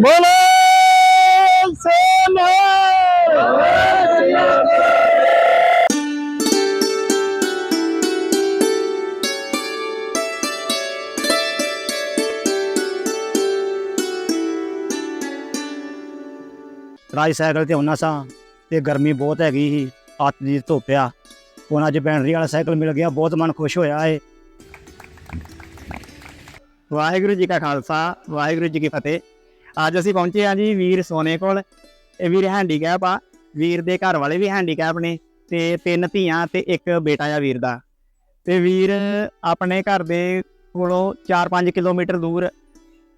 ਬੋਲੇ ਸੋਨਾ। ਰਾਜ ਸਾਈਕਲ ਤੇ ਆਉਣਾ ਸਾਂ ਤੇ ਗਰਮੀ ਬਹੁਤ ਹੈਗੀ ਸੀ ਅੱਤ ਦੀ ਧੁੱਪ ਆ। ਹੁਣ ਅੱਜ ਬੈਟਰੀ ਵਾਲਾ ਸਾਈਕਲ ਮਿਲ ਗਿਆ ਬਹੁਤ ਮਨ ਖੁਸ਼ ਹੋਇਆ ਏ। ਵਾਹਿਗੁਰੂ ਜੀ ਕਾ ਖਾਲਸਾ ਵਾਹਿਗੁਰੂ ਜੀ ਕੀ ਫਤਿਹ। ਅੱਜ ਅਸੀਂ ਪਹੁੰਚੇ ਹਾਂ ਜੀ ਵੀਰ ਸੋਨੇ ਕੋਲ। ਇਹ ਵੀਰ ਹੈਂਡੀਕੈਪ ਆ। ਵੀਰ ਦੇ ਘਰ ਵਾਲੇ ਵੀ ਹੈਂਡੀਕੈਪ ਨੇ ਤੇ ਤਿੰਨ ਧੀਆਂ ਤੇ ਇੱਕ ਬੇਟਾ ਆ ਵੀਰ ਦਾ। ਤੇ ਵੀਰ, ਆਪਣੇ ਘਰ ਦੇ ਕੋਲੋਂ 4-5 ਕਿਲੋਮੀਟਰ ਦੂਰ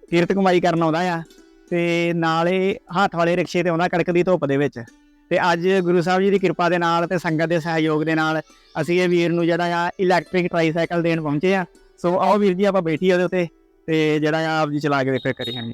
ਕਿਰਤ ਕਮਾਈ ਕਰਨ ਆਉਂਦਾ ਆ ਤੇ ਨਾਲੇ ਹੱਥ ਵਾਲੇ ਰਿਕਸ਼ੇ ਤੇ ਆਉਂਦਾ ਕੜਕਦੀ ਧੁੱਪ ਦੇ ਵਿੱਚ। ਤੇ ਅੱਜ ਗੁਰੂ ਸਾਹਿਬ ਜੀ ਦੀ ਕਿਰਪਾ ਦੇ ਨਾਲ ਤੇ ਸੰਗਤ ਦੇ ਸਹਿਯੋਗ ਦੇ ਨਾਲ ਅਸੀਂ ਇਹ ਵੀਰ ਨੂੰ ਜਿਹੜਾ ਆ ਇਲੈਕਟ੍ਰਿਕ ਟ੍ਰਾਈਸਾਈਕਲ ਦੇਣ ਪਹੁੰਚੇ ਆ। ਸੋ ਆਓ ਵੀਰ ਜੀ ਆਪਾਂ ਬੈਠੀ ਉਹਦੇ ਉੱਤੇ ਤੇ ਜਿਹੜਾ ਆ ਆਪ ਜੀ ਚਲਾ ਕੇ ਦੇਖੋ ਕਰੀ ਹਾਂਜੀ।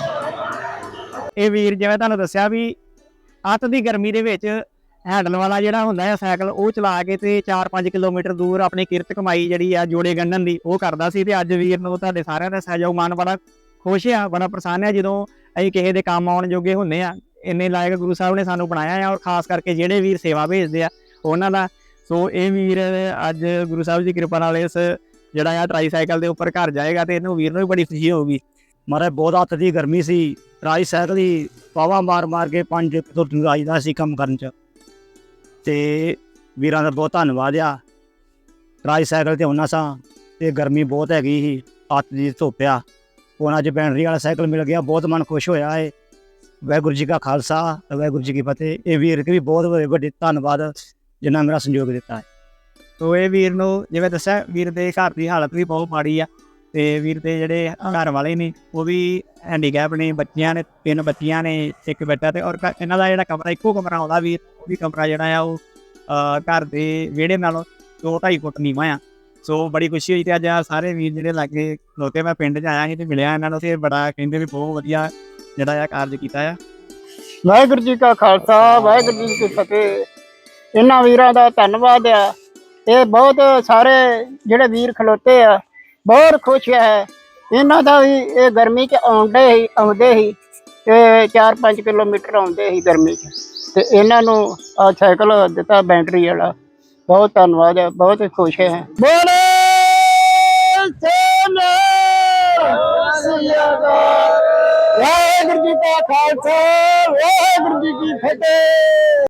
ਇਹ ਵੀਰ ਜਿਵੇਂ ਤੁਹਾਨੂੰ ਦੱਸਿਆ ਵੀ ਅੱਤ ਦੀ ਗਰਮੀ ਦੇ ਵਿੱਚ ਹੈਂਡਲ ਵਾਲਾ ਜਿਹੜਾ ਹੁੰਦਾ ਹੈ ਸਾਈਕਲ, ਉਹ ਚਲਾ ਕੇ ਤੇ 4-5 ਕਿਲੋਮੀਟਰ ਦੂਰ ਆਪਣੀ ਕਿਰਤ ਕਮਾਈ ਜਿਹੜੀ ਆ ਜੋੜੇ ਗੰਢਣ ਦੀ ਉਹ ਕਰਦਾ ਸੀ ਤੇ ਅੱਜ ਵੀਰ ਨੂੰ ਤੁਹਾਡੇ ਸਾਰਿਆਂ ਦਾ ਸਹਿਯੋਗ ਮਾਨ ਬੜਾ ਖੁਸ਼ ਆ, ਬੜਾ ਪ੍ਰਸੰਨ ਆ ਜਦੋਂ ਅਸੀਂ ਕਿਸੇ ਦੇ ਕੰਮ ਆਉਣ ਜੋਗੇ ਹੁੰਨੇ ਆ, ਇੰਨੇ ਲਾਇਕ ਗੁਰੂ ਸਾਹਿਬ ਨੇ ਸਾਨੂੰ ਬਣਾਇਆ ਆ ਔਰ ਖਾਸ ਕਰਕੇ ਜਿਹੜੇ ਵੀਰ ਸੇਵਾ ਭੇਜਦੇ ਆ, ਉਹਨਾਂ ਦਾ। ਸੋ ਇਹ ਵੀਰ ਅੱਜ ਗੁਰੂ ਸਾਹਿਬ ਦੀ ਕਿਰਪਾ ਨਾਲ ਇਸ ਜਿਹੜਾ ਆ ਟ੍ਰਾਈਸਾਈਕਲ ਦੇ ਉੱਪਰ ਘਰ ਜਾਏਗਾ ਤੇ ਇਹਨੂੰ ਵੀਰ ਨੂੰ ਵੀ ਬੜੀ ਖੁਸ਼ੀ ਹੋਊਗੀ। ਮਾਰੇ ਬਹੁਤ ਅੱਤ ਦੀ ਗਰਮੀ ਸੀ। ਰਾਜ ਸਾਈਕਲ ਦੀ ਪਾਵਾ ਮਾਰ ਮਾਰ ਕੇ ਪੰਜ ਤੋਂ ਰਾਜਦਾ ਸੀ ਕੰਮ ਕਰਨ ਚ। ਤੇ ਵੀਰਾਂ ਦਾ ਬਹੁਤ ਧੰਨਵਾਦ ਆ। ਰਾਜ ਸਾਈਕਲ ਤੇ ਆਉਣਾ ਸਾਂ ਤੇ ਗਰਮੀ ਬਹੁਤ ਹੈਗੀ ਸੀ, ਅੱਤ ਦੀ ਧੁੱਪ ਆ। ਹੁਣ ਅੱਜ ਬੈਟਰੀ ਵਾਲਾ ਸਾਈਕਲ ਮਿਲ ਗਿਆ, ਬਹੁਤ ਮਨ ਖੁਸ਼ ਹੋਇਆ ਏ। ਵਾਹਿਗੁਰੂ ਜੀ ਕਾ ਖਾਲਸਾ, ਵਾਹਿਗੁਰੂ ਜੀ ਕੀ ਫਤਿਹ। ਇਹ ਵੀਰ ਕੇ ਵੀ ਬਹੁਤ ਵੱਡੇ ਵੱਡੇ ਧੰਨਵਾਦ ਜਿਨ੍ਹਾਂ ਮੇਰਾ ਸੰਯੋਗ ਦਿੱਤਾ ਹੈ। ਤੋ ਇਹ ਵੀਰ ਨੂੰ ਜਿਵੇਂ ਦੱਸਿਆ, ਵੀਰ ਦੇ ਘਰ ਦੀ ਹਾਲਤ ਵੀ ਬਹੁਤ ਮਾੜੀ ਆ। ਤੇ ਵੀਰ ਦੇ ਜਿਹੜੇ ਘਰ ਵਾਲੇ ਨੇ, ਉਹ ਵੀ ਹੈਂਡੀਕੈਪ ਨੇ, ਬੱਚਿਆਂ ਨੇ, ਤਿੰਨ ਬੱਚੀਆਂ ਨੇ, ਇੱਕ ਬੇਟਾ ਤੇ ਔਰ ਇਹਨਾਂ ਦਾ ਜਿਹੜਾ ਕਮਰਾ, ਇੱਕੋ ਕਮਰਾ ਆਉਂਦਾ ਵੀਰ ਉਹ ਵੀ ਕਮਰਾ ਜਿਹੜਾ ਆ ਉਹ ਘਰ ਦੇ ਵਿਹੜੇ ਨਾਲੋਂ 2.5 ਫੁੱਟ ਨੀਵਾਂ ਆ। ਸੋ ਬੜੀ ਖੁਸ਼ੀ ਹੋਈ ਤੇ ਅੱਜ ਆਹ ਸਾਰੇ ਵੀਰ ਜਿਹੜੇ ਲਾਗੇ ਖਲੋਤੇ ਮੈਂ ਪਿੰਡ 'ਚ ਆਇਆ ਸੀ ਤੇ ਮਿਲਿਆ ਇਹਨਾਂ ਨੂੰ ਤੇ ਬੜਾ ਕਹਿੰਦੇ ਵੀ ਬਹੁਤ ਵਧੀਆ ਜਿਹੜਾ ਆ ਕਾਰਜ ਕੀਤਾ ਆ। ਵਾਹਿਗੁਰੂ ਜੀ ਕਾ ਖਾਲਸਾ, ਵਾਹਿਗੁਰੂ ਜੀ ਕੀ ਫਤਿਹ। ਇਹਨਾਂ ਵੀਰਾਂ ਦਾ ਧੰਨਵਾਦ ਆ। ਇਹ ਬਹੁਤ ਸਾਰੇ ਜਿਹੜੇ ਵੀਰ ਖਲੋਤੇ ਆ ਬਹੁਤ ਖੁਸ਼ ਹੈ। ਇਹਨਾਂ ਦਾ ਵੀ ਇਹ ਗਰਮੀ ਚ ਆਉਂਦੇ ਹੀ ਆਉਂਦੇ ਹੀ, ਤੇ 4-5 ਕਿਲੋਮੀਟਰ ਆਉਂਦੇ ਹੀ ਗਰਮੀ ਚ। ਤੇ ਇਹਨਾਂ ਨੂੰ ਆ ਸਾਈਕਲ ਦਿੱਤਾ ਬੈਟਰੀ ਵਾਲਾ। ਬਹੁਤ ਧੰਨਵਾਦ ਹੈ, ਬਹੁਤ ਖੁਸ਼ ਹੈ। ਬੋਲੇ ਸੋਨਾ ਵਾਹਿਗੁਰੂ ਜੀ ਕਾ ਖਾਲਸਾ, ਵਾਹਿਗੁਰੂ ਜੀ ਕੀ ਫਤਿਹ।